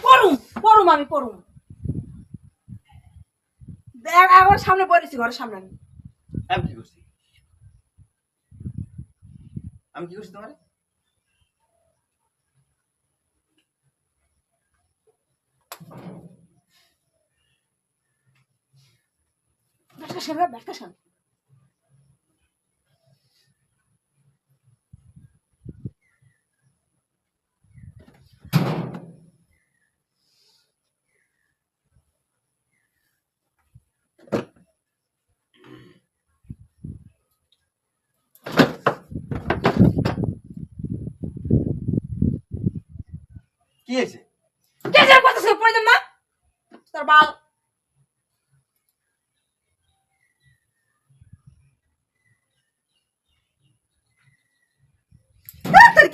Por um, por um, mami, por um. আমার সামনে পড়েছি ঘরের সামনে আমি। আমি কি করছি? আমি কি করছি তোমার? ব্যাটকা সামনে ব্যাটকা সামনে। কি হয়েছে? কে যার কথা সে পড়ে দেন তোর বাল। তোর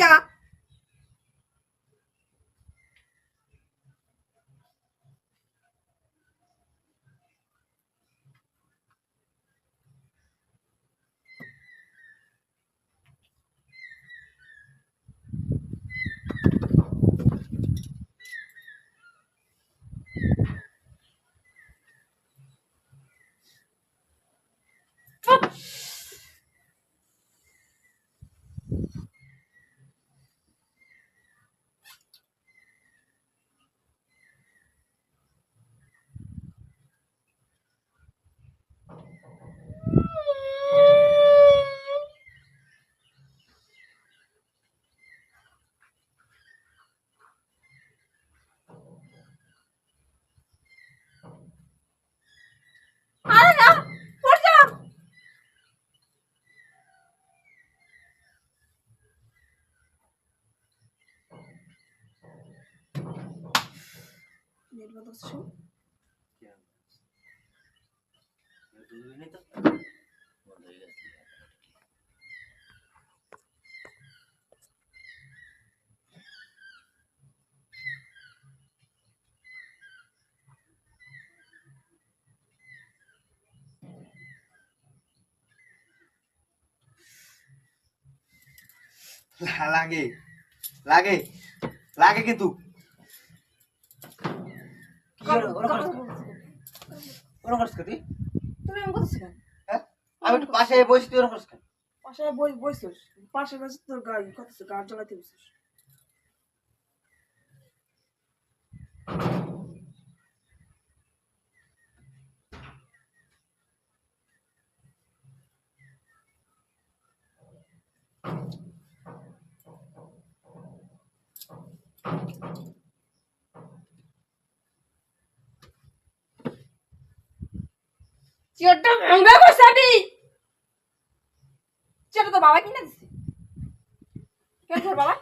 আরে না পড় যা নেট বন্ধ করছিস শোন। লা- লাগে লাগে লাগে কিন্তু কি হলো? ওরকম কেন তুই? তুমি এমন কেন হ্যাঁ? আমি একটু পাশে বসে তুই ওরকম করছিস কেন? পাশে বই বইছিস পাশে বসে তোর গাড়ি করতেছো গাড়ি চালাতে বসিস চেয়ারটা ভাঙবে বসাবি বাবা কিনে দিছে। কেন বাবা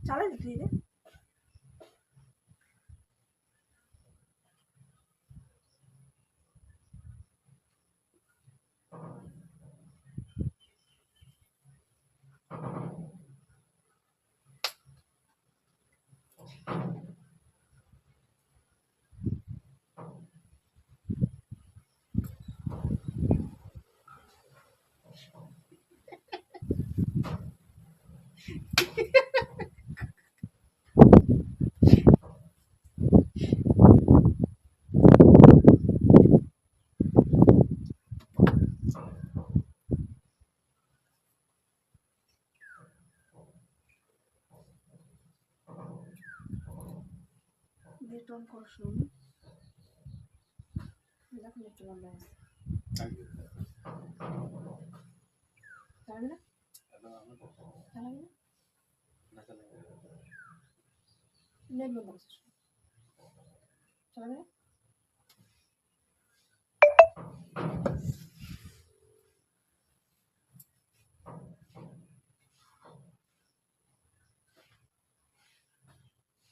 চালাই দিচ্ছি রে। নেট অন করো শুনুন দেখো আছে চালাবি না চালাবি না নেট বন্ধ করছিস চালাবি না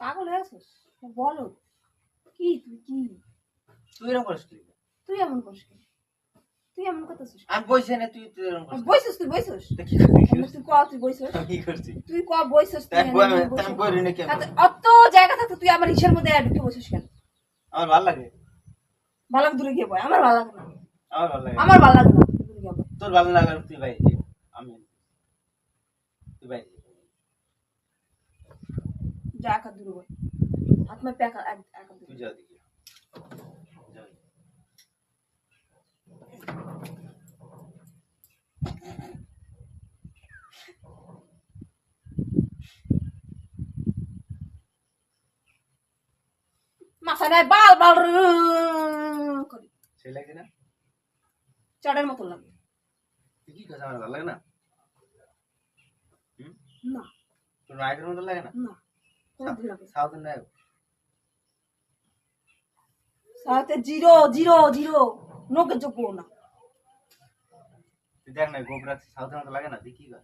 পাগল হয়ে আছিস? বলো। কি তুই কি? তুই এরকম করিস কি? তুই এমন করিস কেন? তুই এমন করতেছিস আমি বইছে না তুই তুই এরকম করছিস। বইছিস তুই বইছিস? তুই ক তুই বইছিস? আমি করছি। তুই ক বইছিস তুই বই। আমি বই কেন অত জায়গা থাকতে তুই আমার হিসের মধ্যে ঢুকে বসিস কেন? আমার ভালো লাগে। ভালো লাগে দূরে গিয়ে বয় আমার ভালো লাগে না। আমার ভালো লাগে আমার ভালো লাগে না দূরে গিয়ে বয়। তোর ভালো লাগলে তুই ভাই আমি তুই ভাই যা। একা দূরে বয় হাত মে প্যাকা এক একা তুই যাও মাথা নাই বাল বাল করি। সে লাগে না? চড়ের মতো লাগে। কি কথা আমার ভালো লাগে না? হুম? না। তোর নায়কের মতো লাগে না? না সাউথ নায়ক? সাথে জিরো জিরো জিরো। নোকে যোগ্য না। দেখ না গোবরা সাউথের মতো লাগে না? তুই কি কর?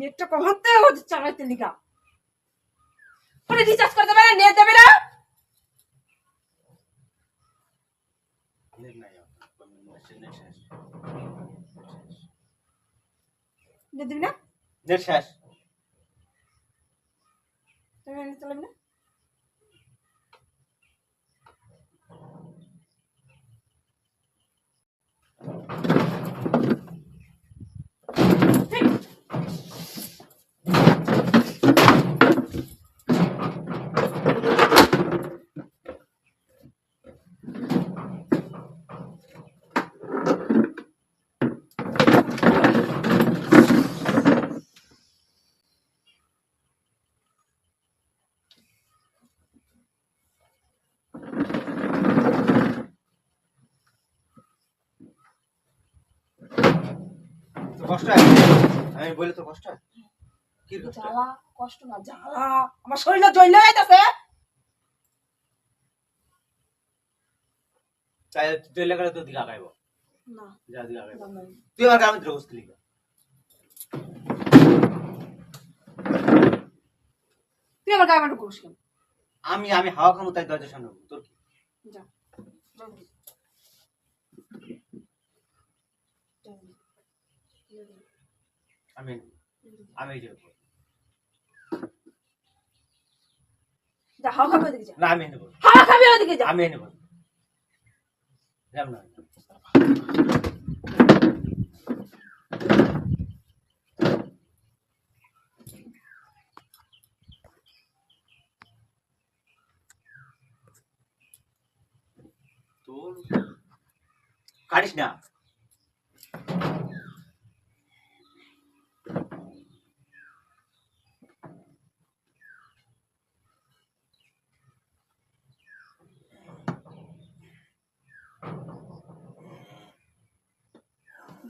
নেটটা কমাতে হচ্ছে চালাইতে লিগা। পরে রিচার্জ করে দেবে না নেট দেবে না? নেট দিবি না? নেট শেষ। তুমি নেট চালাবি না? কষ্ট হয় আমি বলি তো কষ্ট হয় কি জ্বালা কষ্ট না জ্বালা। আমার শরীরে জ্বলে যাইতাছে তাই তুই লেখালে তোর দিকে আগাইব। না। যা দিকে আগাইব। তুই আমার গ্রামে দ্রোহ করছিলি তুই আমার গায়ে মাটু কেন? আমি আমি হাওয়া খাব তাই দরজার সামনে তোর কি? যা। আমি আমি এই যাব যা হাওয়া খাবে ওদিকে যা। না আমি বলব। হাওয়া খাবে ওদিকে যা। আমি বলব। যাব না। তোর কাটিস না।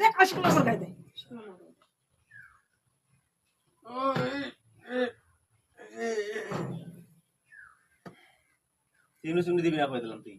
দেখ আশিকুল মাসের গায়ে দেয় চিনু চিনু দিবি না কয়ে দিলাম তুই?